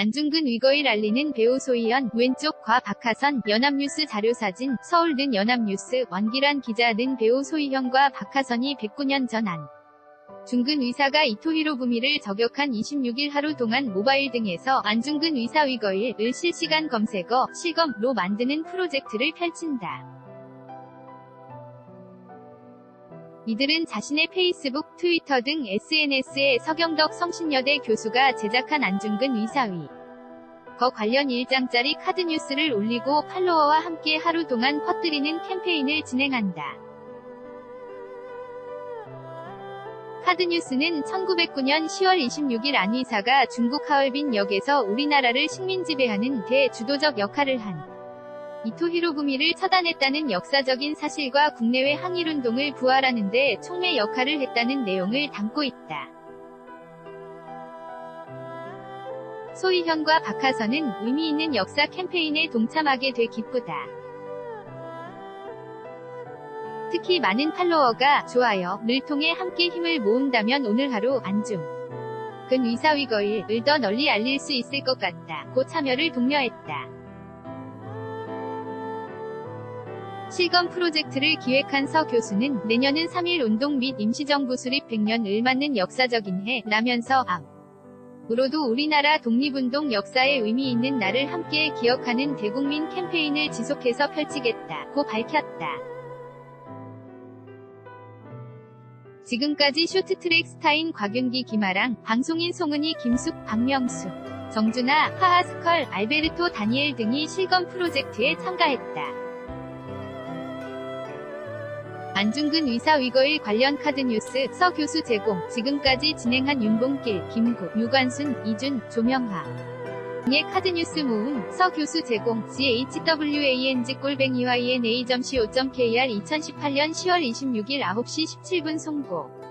안중근 위거일 알리는 배우 소희연, 왼쪽 과 박하선, 연합뉴스 자료사진, 서울 는 연합뉴스, 원기란 기자 는 배우 소희연과 박하선이 109년 전 안. 중근 의사가 이토 히로 부미를 저격한 26일 하루 동안 모바일 등에서 안중근 의사 위거일을 실시간 검색어, 실검로 만드는 프로젝트를 펼친다. 이들은 자신의 페이스북, 트위터 등 SNS에 서경덕 성신여대 교수가 제작한 안중근 의사위 거 관련 1장짜리 카드 뉴스를 올리고 팔로워와 함께 하루 동안 퍼뜨리는 캠페인을 진행한다. 카드 뉴스는 1909년 10월 26일 안 의사가 중국 하얼빈 역에서 우리나라를 식민 지배하는 대주도적 역할을 한 이토 히로부미를 처단했다는 역사적인 사실과 국내외 항일운동을 부활하는 데 촉매 역할을 했다는 내용을 담고 있다. 소희현과 박하선은 의미 있는 역사 캠페인에 동참하게 돼 기쁘다. 특히 많은 팔로워가 좋아요를 통해 함께 힘을 모은다면 오늘 하루 안중 근 의사위거일을 더 널리 알릴 수 있을 것 같다. 고 참여를 독려했다. 실검 프로젝트를 기획한 서 교수는 내년은 3.1 운동 및 임시정부 수립 100년을 맞는 역사적인 해 라면서 앞 으로도 우리나라 독립운동 역사에 의미 있는 날을 함께 기억하는 대국민 캠페인을 지속해서 펼치겠다고 밝혔다. 지금까지 쇼트트랙 스타인 곽윤기 김아랑, 방송인 송은이 김숙, 박명수, 정준하, 하하스컬, 알베르토 다니엘 등이 실검 프로젝트에 참가했다. 안중근 의사 위거일 관련 카드 뉴스 서 교수 제공. 지금까지 진행한 윤봉길, 김구, 유관순, 이준, 조명하. 의 카드 뉴스 모음 서 교수 제공. GHWANG 꼴뱅이 YNA.co.kr 2018년 10월 26일 9시 17분 송고